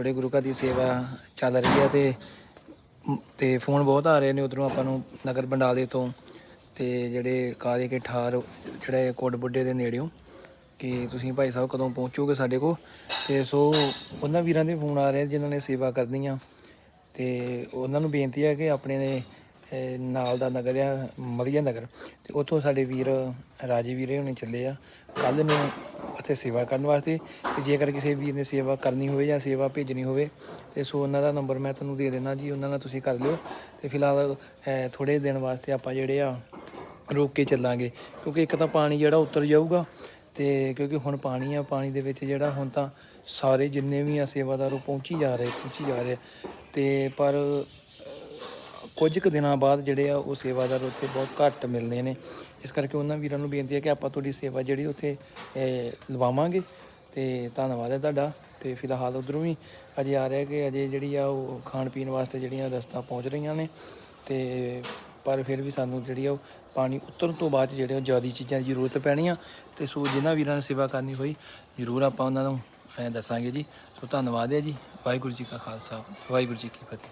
ਥੋੜੇ ਗੁਰੂ ਘਰ ਦੀ ਸੇਵਾ ਚੱਲ ਰਹੀ ਹੈ ਤੇ ਤੇ ਫੋਨ ਬਹੁਤ ਆ ਰਹੇ ਨੇ ਉਧਰੋਂ ਆਪਾਂ ਨੂੰ ਨਗਰ ਬੰਡਾਲੇ ਤੋਂ ਤੇ ਜਿਹੜੇ ਕਾਲੇ ਕੇ ਠਾਰ, ਜਿਹੜੇ ਕੋਟ ਬੁੱਢੇ ਦੇ ਨੇੜਿਓਂ। ਕਿ ਤੁਸੀਂ ਭਾਈ ਸਾਹਿਬ ਕਦੋਂ ਪਹੁੰਚੋਗੇ ਸਾਡੇ ਕੋਲ? ਤੇ ਸੋ ਉਹਨਾਂ ਵੀਰਾਂ ਦੇ ਫੋਨ ਆ ਰਹੇ ਜਿਨ੍ਹਾਂ ਨੇ ਸੇਵਾ ਕਰਨੀ ਆ। ਤੇ ਉਹਨਾਂ ਨੂੰ ਬੇਨਤੀ ਹੈ ਕਿ ਆਪਣੇ ਨੇ ਨਾਲ ਦਾ ਨਗਰ ਆ, ਮਲੀਆ ਨਗਰ। ਤੇ ਉੱਥੋਂ ਸਾਡੇ ਵੀਰ ਰਾਜੇ ਵੀਰੇ ਹੁਣੇ ਚੱਲੇ ਆ। ਕੱਲ ਨੂੰ ਉੱਥੇ ਸੇਵਾ ਕਰਨ ਵਾਸਤੇ ਤੇ ਜੇਕਰ ਕਿਸੇ ਵੀਰ ਨੇ ਸੇਵਾ ਕਰਨੀ ਹੋਵੇ ਜਾਂ ਸੇਵਾ ਭੇਜਣੀ ਹੋਵੇ, ਤੇ ਸੋ ਉਹਨਾਂ ਦਾ ਨੰਬਰ ਮੈਂ ਤੁਹਾਨੂੰ ਦੇ ਦੇਣਾ ਜੀ, ਉਹਨਾਂ ਨਾਲ ਤੁਸੀਂ ਕਰ ਲਿਓ। ਤੇ ਫਿਲਹਾਲ ਥੋੜੇ ਦਿਨ ਵਾਸਤੇ ਆਪਾਂ ਜਿਹੜੇ ਆ, ਰੋਕ ਕੇ ਚੱਲਾਂਗੇ। ਕਿਉਂਕਿ ਇੱਕ ਤਾਂ ਪਾਣੀ ਜਿਹੜਾ ਉਤਰ ਜਾਊਗਾ, ਤੇ ਕਿਉਂਕਿ ਹੁਣ ਪਾਣੀ ਆ, ਪਾਣੀ ਦੇ ਵਿੱਚ ਜਿਹੜਾ ਹੁਣ ਤਾਂ ਸਾਰੇ ਜਿੰਨੇ ਵੀ ਆ ਸੇਵਾਦਾਰ ਉਹ ਪਹੁੰਚੀ ਜਾ ਰਹੇ, ਪਹੁੰਚੀ ਜਾ ਰਹੇ। ਤੇ ਪਰ ਕੁਝ ਕੁ ਦਿਨਾਂ ਬਾਅਦ ਜਿਹੜੇ ਆ ਉਹ ਸੇਵਾਦਾਰ ਉੱਥੇ ਬਹੁਤ ਘੱਟ ਮਿਲਨੇ ਨੇ। ਇਸ ਕਰਕੇ ਉਹਨਾਂ ਵੀਰਾਂ ਨੂੰ ਬੇਨਤੀ ਹੈ ਕਿ ਆਪਾਂ ਤੁਹਾਡੀ ਸੇਵਾ ਜਿਹੜੀ ਉੱਥੇ ਲਵਾਵਾਂਗੇ ਤੇ ਧੰਨਵਾਦ ਹੈ ਤੁਹਾਡਾ ਤੇ ਫਿਲਹਾਲ ਉਧਰੋਂ ਵੀ ਅਜੇ ਆ ਰਿਹਾ ਕਿ ਅਜੇ ਜਿਹੜੀ ਆ ਉਹ ਖਾਣ ਪੀਣ ਵਾਸਤੇ ਜਿਹੜੀਆਂ ਰਸਤਾ ਪਹੁੰਚ ਰਹੀਆਂ ਨੇ ਤੇ ਪਰ ਫਿਰ ਵੀ ਸਾਨੂੰ ਜਿਹੜੀ ਆ ਉਹ ਪਾਣੀ ਉਤਰਨ ਤੋਂ ਬਾਅਦ 'ਚ ਜਿਹੜੇ ਉਹ ਜ਼ਿਆਦਾ ਚੀਜ਼ਾਂ ਦੀ ਜ਼ਰੂਰਤ ਪੈਣੀ ਆ ਤੇ ਸੋ ਜਿਨ੍ਹਾਂ ਵੀਰਾਂ ਨੇ ਸੇਵਾ ਕਰਨੀ ਹੋਈ ਜ਼ਰੂਰ ਆਪਾਂ ਉਹਨਾਂ ਨੂੰ ਐਂ ਦੱਸਾਂਗੇ ਜੀ। ਸੋ ਧੰਨਵਾਦ ਹੈ ਜੀ। ਵਾਹਿਗੁਰੂ ਜੀ ਕਾ ਖਾਲਸਾ, ਵਾਹਿਗੁਰੂ ਜੀ ਕੀ ਫਤਿਹ।